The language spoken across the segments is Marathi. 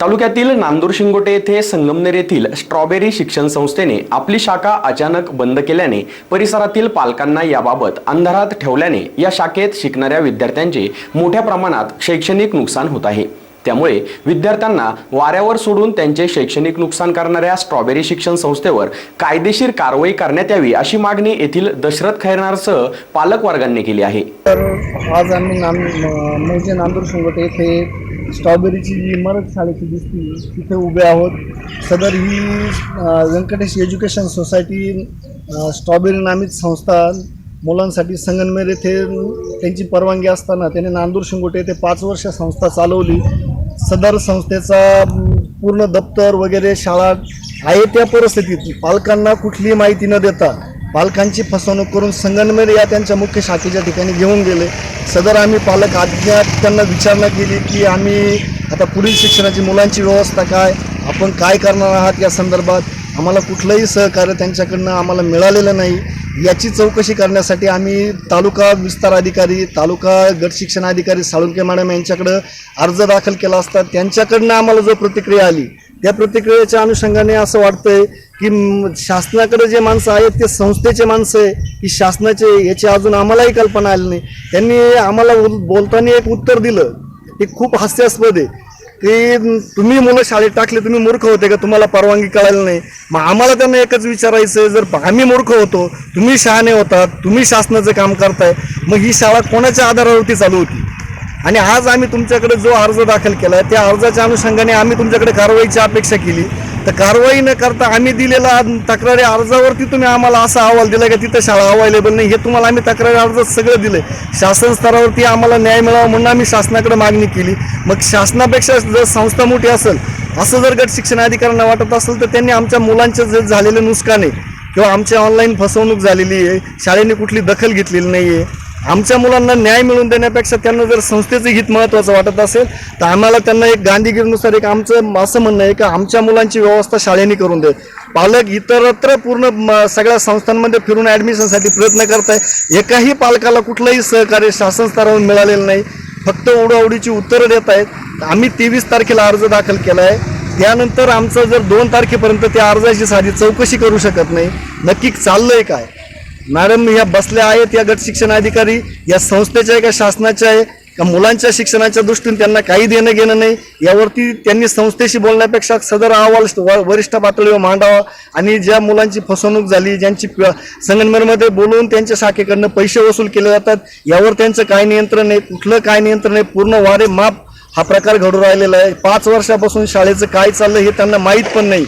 तालुक्यातील नांदूर शिंगोटे येथे संगमनेर येथील स्ट्रॉबेरी शिक्षण संस्थेने आपली शाखा अचानक बंद केल्याने परिसरातील पालकांना याबाबत अंधारात ठेवल्याने या शाखेत शिकणाऱ्या विद्यार्थ्यांचे मोठ्या प्रमाणात शैक्षणिक नुकसान होत आहे. त्यामुळे विद्यार्थ्यांना वाऱ्यावर सोडून त्यांचे शैक्षणिक नुकसान करणाऱ्या स्ट्रॉबेरी शिक्षण संस्थेवर कायदेशीर कारवाई करण्यात यावी अशी मागणी येथील दशरथ खैरनारसह पालक वर्गांनी केली आहे. तर आज आम्ही नांदूर शिंगोटे येथे स्ट्रॉबेरीची जी इमारत शाळेची दिसती तिथे उभे आहोत. सदर ही व्यंकटेश एज्युकेशन सोसायटी स्ट्रॉबेरी नामित संस्था मुलांसाठी संगनमेर येथे त्यांची परवानगी असताना त्याने नांदूर शिंगोटे येथे पाच वर्ष संस्था चालवली. सदर संस्थेचा पूर्ण दप्तर वगैरे शाळा आहे त्या परिस्थितीत. पालकांना कुठलीही माहिती न देता पालकांची फसवणूक करून संगनमेर या त्यांच्या मुख्य शाखेच्या ठिकाणी घेऊन गेले. सदर आम्ही पालक अज्ञात त्यांना विचारणा केली की आम्ही आता पुढील शिक्षणाची मुलांची व्यवस्था काय आपण काय करणार आहात या संदर्भात आम्हाला कुठलंही सहकार्य त्यांच्याकडनं आम्हाला मिळालेलं नाही. याची चौकशी करण्यासाठी आम्ही तालुका विस्तार अधिकारी तालुका गट शिक्षण अधिकारी साळुंके मॅडम यांच्याकडं अर्ज दाखल केला असता त्यांच्याकडनं आम्हाला जो प्रतिक्रिया आली त्या प्रतिक्रियेच्या अनुषंगाने असं वाटतंय की शासनाकडे जे माणसं आहेत ते संस्थेचे माणसं आहे की शासनाचे याची अजून आम्हालाही कल्पना आली नाही. त्यांनी आम्हाला बोलताना एक उत्तर दिलं ते खूप हास्यास्पद आहे की तुम्ही मुलं शाळेत टाकले तुम्ही मूर्ख होते का? तुम्हाला परवानगी कळायला नाही. मग आम्हाला त्यांना एकच विचारायचं आहे, जर आम्ही मूर्ख होतो तुम्ही शहाणे होतात तुम्ही शासनाचं काम करताय मग ही शाळा कोणाच्या आधारावरती चालू होती? आणि आज आम्ही तुमच्याकडे जो अर्ज दाखल केला आहे त्या अर्जाच्या अनुषंगाने आम्ही तुमच्याकडे कारवाईची अपेक्षा केली. तर कारवाई न करता आम्ही दिलेला तक्रारी अर्जावरती तुम्ही आम्हाला असा अहवाल दिला की तिथं शाळा अवेलेबल नाही. हे तुम्हाला आम्ही तक्रारी अर्ज सगळं दिलं शासन स्तरावरती आम्हाला न्याय मिळावा म्हणून आम्ही शासनाकडे मागणी केली. मग शासनापेक्षा जर संस्था मोठी असेल असं जर गट शिक्षण अधिकाऱ्यांना वाटत असेल तर त्यांनी आमच्या मुलांचे जे झालेले नुकसान आहे किंवा आमची ऑनलाईन फसवणूक झालेली आहे शाळेने कुठली दखल घेतलेली नाही आहे आमच्या मुलांना न्याय मिळवून देण्यापेक्षा त्यांना जर संस्थेचं हित महत्त्वाचं वाटत असेल तर आम्हाला त्यांना एक गांधीगिरीनुसार एक आमचं असं म्हणणं आहे की आमच्या मुलांची व्यवस्था शाळेने करून दे. पालक इतरत्र पूर्ण म, सगळ्या संस्थांमध्ये फिरून ॲडमिशनसाठी प्रयत्न करत आहे एकाही पालकाला कुठलंही सहकार्य शासन स्तरावर मिळालेलं नाही. फक्त उडवडीची उत्तरं देत आहेत आम्ही तेवीस तारखेला अर्ज दाखल केला आहे त्यानंतर आमचं जर दोन तारखेपर्यंत त्या अर्जाची साधी चौकशी करू शकत नाही. नक्की चाललं आहे काय? मॅडम ह्या बसल्या आहेत या गट शिक्षण अधिकारी या संस्थेच्या आहे का शासनाच्या आहे का मुलांच्या शिक्षणाच्या दृष्टीने त्यांना काही देणं घेणं नाही यावरती त्यांनी संस्थेशी बोलण्यापेक्षा सदर अहवाल वरिष्ठ पातळीवर मांडावा आणि ज्या मुलांची फसवणूक झाली ज्यांची संगनमेरमध्ये बोलवून त्यांच्या शाखेकडनं पैसे वसूल केले जातात यावर त्यांचं काय नियंत्रण नाही कुठलं काय नियंत्रण नाही पूर्ण वारे माप हा प्रकार घडून राहिलेला आहे. पाच वर्षापासून शाळेचं काय चाललं हे त्यांना माहीत पण नाही.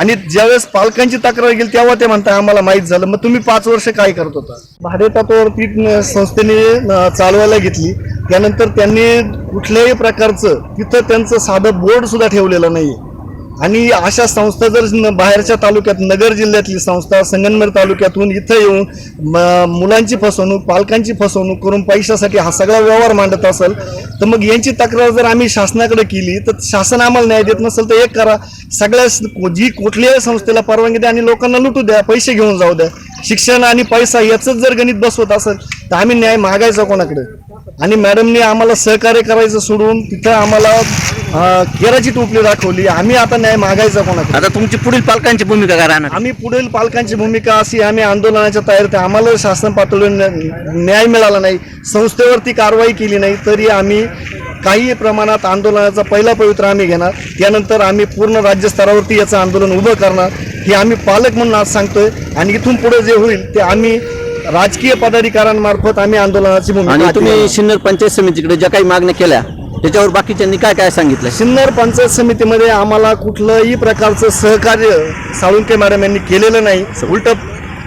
आणि ज्यावेळेस पालकांची तक्रार गेली तेव्हा ते म्हणता आम्हाला माहीत झालं. मग तुम्ही पाच वर्ष काय करत होता? भाडेतत्वावर ती संस्थेने चालवायला घेतली. त्यानंतर त्यांनी कुठल्याही प्रकारचं तिथं त्यांचं साधं बोर्ड सुद्धा ठेवलेलं नाही आणि अशा संस्था जर न- बाहेरच्या तालुक्यात नगर जिल्ह्यातली संस्था संगनमेर तालुक्यातून इथं येऊन म- मुलांची फसवणूक पालकांची फसवणूक करून पैशासाठी हा सगळा व्यवहार मांडत असेल तर मग यांची तक्रार जर आम्ही शासनाकडे केली तर शासन आम्हाला न्याय देत नसेल तर एक करा. सगळ्या जी कुठल्याही संस्थेला परवानगी द्या आणि लोकांना लुटू द्या पैसे घेऊन जाऊ द्या. शिक्षण आणि पैसा याचंच जर गणित बसवत असेल तर आम्ही न्याय मागायचा कोणाकडे? आणि मॅडमने आम्हाला सहकार्य करायचं सोडून तिथं आम्हाला केराची टोपली दाखवली. आम्ही आता न्याय मागायचा कोणाकडे? आता तुमची पुढील पालकांची भूमिका काय राहणार? आम्ही पुढील पालकांची भूमिका अशी आम्ही आंदोलनाच्या तयारीत. आम्हाला शासन पातळीवर न्या- न्याय मिळाला नाही. संस्थेवरती कारवाई केली नाही तरी आम्ही काही प्रमाणात आंदोलनाचा पहिला पवित्र आम्ही घेणार. त्यानंतर आम्ही पूर्ण राज्यस्तरावरती याचं आंदोलन उभं करणार. हे आम्ही पालक म्हणून आज सांगतोय. आणि इथून पुढे जे होईल ते आम्ही राजकीय पदाधिकाऱ्यांमार्फत आम्ही आंदोलनाची भूमिका आणि हाती तुम्ही. सिन्नर पंचायत समितीकडे ज्या काही मागण्या केल्या त्याच्यावर बाकीच्यांनी काय काय सांगितलं सिन्नर पंचायत समितीमध्ये आम्हाला कुठलंही प्रकारचं सहकार्य साळुंके मॅडम यांनी केलेलं नाही. उलट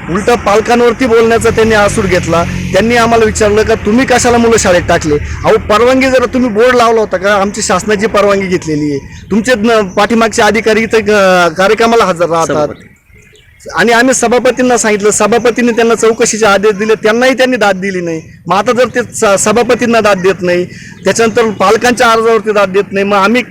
उलट पालकांवरती बोलण्याचा त्यांनी आसूर घेतला. त्यांनी आम्हाला विचारलं का तुम्ही कशाला मुलं शाळेत टाकले? अहो परवानगी जरा तुम्ही बोर्ड लावला होता का आमची शासनाची परवानगी घेतलेली आहे. तुमचे न- पाठीमागचे अधिकारी इथं कार्यक्रमाला हजर राहतात. आणि आम्ही सभापतींना सांगितलं सभापतींनी त्यांना चौकशीचे आदेश दिले त्यांनाही त्यांनी दाद दिली नाही. मग आता जर ते स- सभापतींना दाद देत नाही त्याच्यानंतर पालकांच्या अर्जावरती दाद देत नाही मग आम्ही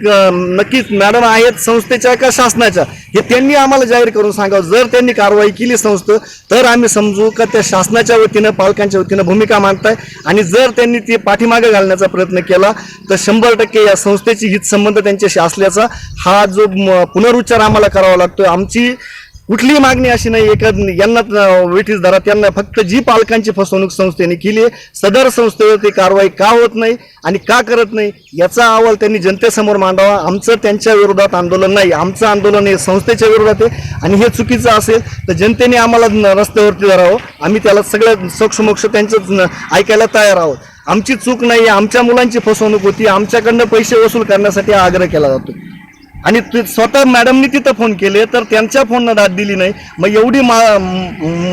नक्कीच मॅडम आहेत संस्थेच्या का शासनाच्या? हे त्यांनी आम्हाला जाहीर करून सांगावं. जर त्यांनी कारवाई केली संस्था तर आम्ही समजू का त्या शासनाच्या वतीनं पालकांच्या वतीनं भूमिका मांडताय? आणि जर त्यांनी ते पाठीमागे घालण्याचा प्रयत्न केला तर शंभर टक्के या संस्थेची हितसंबंध त्यांच्याशी असल्याचा हा जो पुनरुच्चार आम्हाला करावा लागतोय. आमची कुठलीही मागणी अशी नाही एका यांना वेठीस धरा त्यांना फक्त जी पालकांची फसवणूक संस्थेने केली आहे सदर संस्थेवरती कारवाई का होत नाही आणि का करत नाही याचा अहवाल त्यांनी जनतेसमोर मांडावा. आमचं त्यांच्या विरोधात आंदोलन नाही आमचं आंदोलन हे संस्थेच्या विरोधात आहे आणि हे चुकीचं असेल तर जनतेने आम्हाला रस्त्यावरती धरावं. आम्ही त्याला सगळ्या सोक्षमोक्ष त्यांचं ऐकायला तयार आहोत. आमची चूक नाही आमच्या मुलांची फसवणूक होती आमच्याकडनं पैसे वसूल करण्यासाठी आग्रह केला जातो. आणि ते स्वतः मॅडमनी तिथं फोन केले तर त्यांच्या फोननं दाद दिली नाही. मग एवढी मा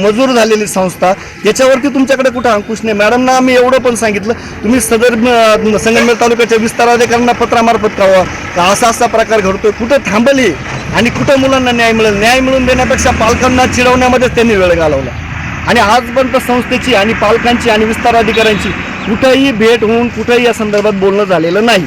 मजूर झालेली संस्था याच्यावरती तुमच्याकडे कुठं अंकुश नाही? मॅडमना आम्ही एवढं पण सांगितलं तुम्ही सदर संगमनेर तालुक्याच्या विस्ताराधिकाऱ्यांना पत्रामार्फत कळवा. का असा असा प्रकार घडतोय. कुठं थांबली आणि कुठं मुलांना न्याय मिळेल? न्याय मिळून देण्यापेक्षा पालकांना चिडवण्यामध्येच त्यांनी वेळ घालवला. आणि आजपर्यंत संस्थेची आणि पालकांची आणि विस्तार अधिकाऱ्यांची कुठंही भेट होऊन कुठंही या संदर्भात बोलणं झालेलं नाही.